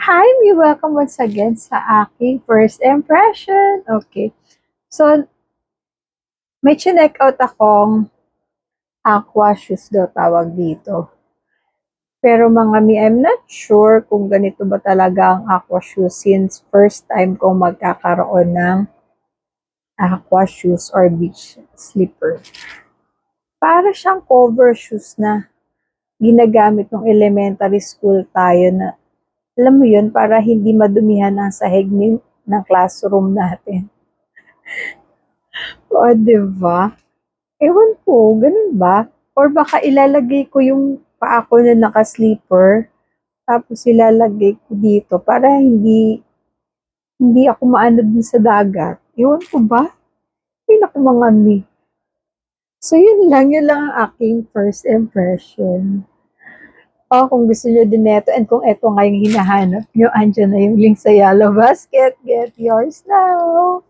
Hi, me welcome once again sa aking first impression. Okay. So, may chinek out akong aqua shoes daw tawag dito. Pero mga mi, I'm not sure kung ganito ba talaga ang aqua shoes since first time kong magkakaroon ng aqua shoes or beach slipper. Para siyang cover shoes na ginagamit ng elementary school tayo na alam mo yun, para hindi madumihan ang sahig ni, ng classroom natin. o, diba? Ewan ko, ganun ba? Or baka ilalagay ko yung paa ko na naka-sleeper, tapos ilalagay ko dito para hindi hindi ako maano dun sa dagat. Ewan ko ba? Ay, naku mga mi. So, yun lang. Yun lang ang aking first impression. O, kung gusto nyo din neto, and kung eto nga yung hinahanap nyo, andyan na yung link sa Yellow Basket. Get yours now!